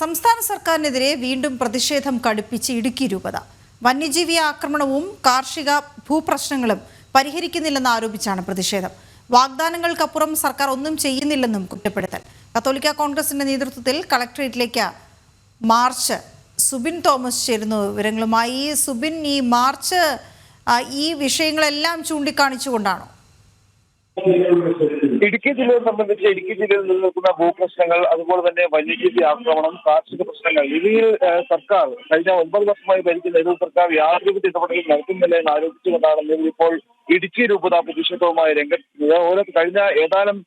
സംസ്ഥാന സർക്കാരിനെതിരെ വീണ്ടും പ്രതിഷേധം കടുപ്പിച്ച് ഇടുക്കി രൂപത. വന്യജീവി ആക്രമണവും കാർഷിക ഭൂപ്രശ്നങ്ങളും പരിഹരിക്കുന്നില്ലെന്ന് ആരോപിച്ചാണ് പ്രതിഷേധം. വാഗ്ദാനങ്ങൾക്കപ്പുറം സർക്കാർ ഒന്നും ചെയ്യുന്നില്ലെന്നും കുറ്റപ്പെടുത്തൽ. കത്തോലിക്ക കോൺഗ്രസിന്റെ നേതൃത്വത്തിൽ കളക്ടറേറ്റിലേക്ക് മാർച്ച് സുബിൻ തോമസ് ചേരുന്നു വിവരങ്ങളുമായി. സുബിൻ ഈ മാർച്ച് ഈ വിഷയങ്ങളെല്ലാം ചൂണ്ടിക്കാണിച്ചുകൊണ്ടാണോ? ഇടുക്കി ജില്ലയെ സംബന്ധിച്ച് ഇടുക്കി ജില്ലയിൽ നിലനിൽക്കുന്ന ഭൂപ്രശ്നങ്ങൾ അതുപോലെ തന്നെ വന്യജീവി ആക്രമണം കാർഷിക പ്രശ്നങ്ങൾ ഇവയിൽ സർക്കാർ കഴിഞ്ഞ ഒൻപത് വർഷമായി ഭരിക്കുന്ന ഇടത് സർക്കാർ യാതൊരു ഇടപെടലും നടത്തുന്നില്ല എന്ന് ആരോപിച്ചുകൊണ്ടാണ് ഇപ്പോൾ ഇടുക്കി രൂപത പ്രതിഷേധവുമായി രംഗത്ത് ഓരോ കഴിഞ്ഞ ഏതാനും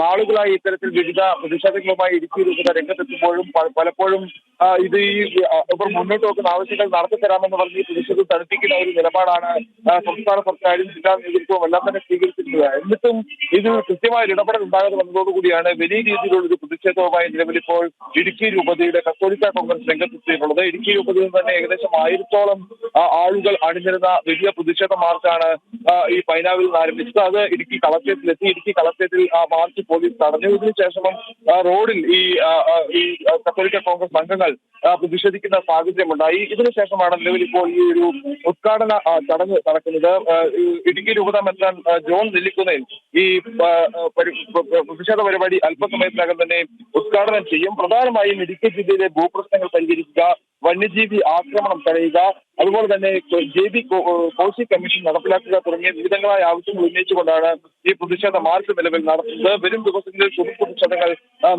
നാളുകളായി ഇത്തരത്തിൽ വിവിധ പ്രതിഷേധങ്ങളുമായി ഇടുക്കി രൂപത രംഗത്തെത്തുമ്പോഴും പലപ്പോഴും ഇത് ഈ ഇവർ മുന്നോട്ട് വെക്കുന്ന ആവശ്യങ്ങൾ നടത്തിത്തരാമെന്ന് പറഞ്ഞ് ഈ പ്രതിഷേധം തണുപ്പിക്കുന്ന ഒരു നിലപാടാണ് സംസ്ഥാന സർക്കാരും ജില്ലാ നേതൃത്വവും എല്ലാം തന്നെ സ്വീകരിച്ചിരുന്നത് എന്നിട്ടും ഇത് കൃത്യമായ ഒരു ഇടപെടൽ ഉണ്ടാകാതെ വന്നതോടുകൂടിയാണ് വലിയ രീതിയിലുള്ള ഒരു പ്രതിഷേധവുമായി നിലവിലിപ്പോൾ ഇടുക്കി രൂപതയുടെ കത്തോലിക്ക കോൺഗ്രസ് രംഗത്തെത്തിയിട്ടുള്ളത്. ഇടുക്കി രൂപതയിൽ തന്നെ ഏകദേശം ആയിരത്തോളം ആളുകൾ അണിനിരുന്ന വലിയ പ്രതിഷേധ മാർച്ചാണ് ഈ പൈനാവിൽ നിന്ന് ആരംഭിച്ചത്. അത് ഇടുക്കി കളക്ട്രേറ്റിലെത്തി. ഇടുക്കി കളക്ട്രേറ്റിൽ ആ മാർച്ച് പോലീസ് തടഞ്ഞു ഇതിനു റോഡിൽ ഈ ഈ കത്തോലിക്ക കോൺഗ്രസ് അംഗങ്ങൾ പ്രതിഷേധിക്കുന്ന സാഹചര്യമുണ്ടായി ഇതിനുശേഷമാണ് നിലവിൽ ഇപ്പോൾ ഈ ഒരു ഉദ്ഘാടന ചടങ്ങ് നടക്കുന്നത്. ഇടുക്കി രൂപത മെത്രാൻ ജോൺ നിലിക്കുന്ന ഈ പ്രതിഷേധ പരിപാടി അല്പസമയത്തിനകം തന്നെ ഉദ്ഘാടനം ചെയ്യും. പ്രധാനമായും ഇടുക്കി ജില്ലയിലെ ഭൂപ്രശ്നങ്ങൾ പരിഹരിക്കുക വന്യജീവി ആക്രമണം തടയുക അതുപോലെ തന്നെ ജെ ബി കോശി കമ്മീഷൻ നടപ്പിലാക്കുക തുടങ്ങിയ വിവിധങ്ങളായ ആവശ്യങ്ങൾ ഉന്നയിച്ചുകൊണ്ടാണ് ഈ പ്രതിഷേധ മാർച്ച് നിലവിൽ നടത്തുന്നത്. വരും ദിവസങ്ങളിൽ പൊതു പ്രതിഷേധങ്ങൾ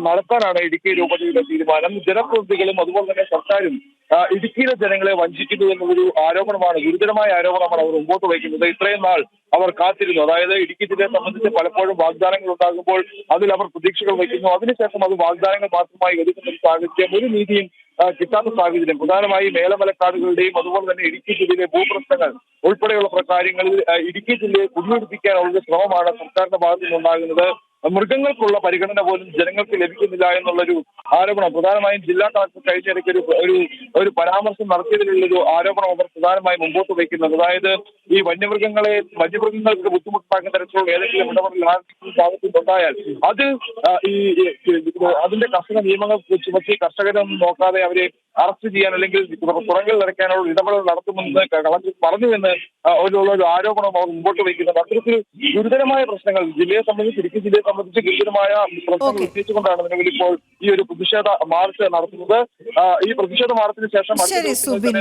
നടത്താനാണ് ഇടുക്കി രൂപതയുടെ തീരുമാനം. ജനപ്രതിനിധികളും അതുപോലെ തന്നെ സർക്കാരും ഇടുക്കിയിലെ ജനങ്ങളെ വഞ്ചിക്കുന്നു എന്നൊരു ആരോപണമാണ് ഗുരുതരമായ ആരോപണമാണ് അവർ മുമ്പോട്ട് വയ്ക്കുന്നത്. ഇത്രയും നാൾ അവർ കാത്തിരുന്നു. അതായത് ഇടുക്കി ജില്ലയെ സംബന്ധിച്ച് പലപ്പോഴും വാഗ്ദാനങ്ങൾ ഉണ്ടാകുമ്പോൾ അതിൽ അവർ പ്രതീക്ഷകൾ വയ്ക്കുന്നു. അതിനുശേഷം അത് വാഗ്ദാനങ്ങൾ മാത്രമായി ഒതുക്കുന്ന ഒരു സാഹചര്യം ഒരു നീതിയും കിട്ടാത്ത സാഹചര്യം. പ്രധാനമായി മേലമലക്കാടുകളുടെയും അതുപോലെ തന്നെ ഇടുക്കി ജില്ലയിലെ ഭൂപ്രശ്നങ്ങൾ ഉൾപ്പെടെയുള്ള കാര്യങ്ങളിൽ ഇടുക്കി ജില്ലയെ കുടിയൊഴിപ്പിക്കാനുള്ള ശ്രമമാണ് സർക്കാരിന്റെ ഭാഗത്തു നിന്നുണ്ടാകുന്നത് മൃഗങ്ങൾക്കുള്ള പരിഗണന പോലും ജനങ്ങൾക്ക് ലഭിക്കുന്നില്ല എന്നുള്ളൊരു ആരോപണം. പ്രധാനമായും ജില്ലാ കളക്ടർ കഴിഞ്ഞിടയ്ക്ക് ഒരു ഒരു ഒരു പരാമർശം നടത്തിയതിലുള്ളൊരു ആരോപണം അവർ പ്രധാനമായും മുമ്പോട്ട് വയ്ക്കുന്നത്. അതായത് ഈ വന്യമൃഗങ്ങളെ വന്യമൃഗങ്ങൾക്ക് ബുദ്ധിമുട്ടുണ്ടാക്കുന്ന തരത്തിലുള്ള ഏതെങ്കിലും ഇടപെടൽ ഭാഗത്തുനിന്നുണ്ടായാൽ അത് ഈ അതിന്റെ കർഷക നിയമങ്ങൾ ചുമത്തി കർഷകരൊന്നും നോക്കാതെ അവരെ അറസ്റ്റ് ചെയ്യാൻ അല്ലെങ്കിൽ പുറങ്ങളിൽ നിറയ്ക്കാനുള്ള ഇടപെടൽ നടത്തുമെന്ന് കളക്ടർ പറഞ്ഞു എന്ന് ഒരു ആരോപണം അവർ മുമ്പോട്ട് വയ്ക്കുന്നത്. അത്തരത്തിൽ ഗുരുതരമായ പ്രശ്നങ്ങൾ ജില്ലയെ സംബന്ധിച്ച് ഇടുക്കി ജില്ലയെ സംബന്ധിച്ച് ഗംഭീരമായ പ്രശ്നങ്ങൾ. ഉന്നയിച്ചുകൊണ്ടാണ് നിലവിൽ ഇപ്പോൾ ഈ ഒരു പ്രതിഷേധ മാർച്ച് നടത്തുന്നത് ഈ പ്രതിഷേധ മാർച്ചിന് ശേഷം ശരി സുബിൻ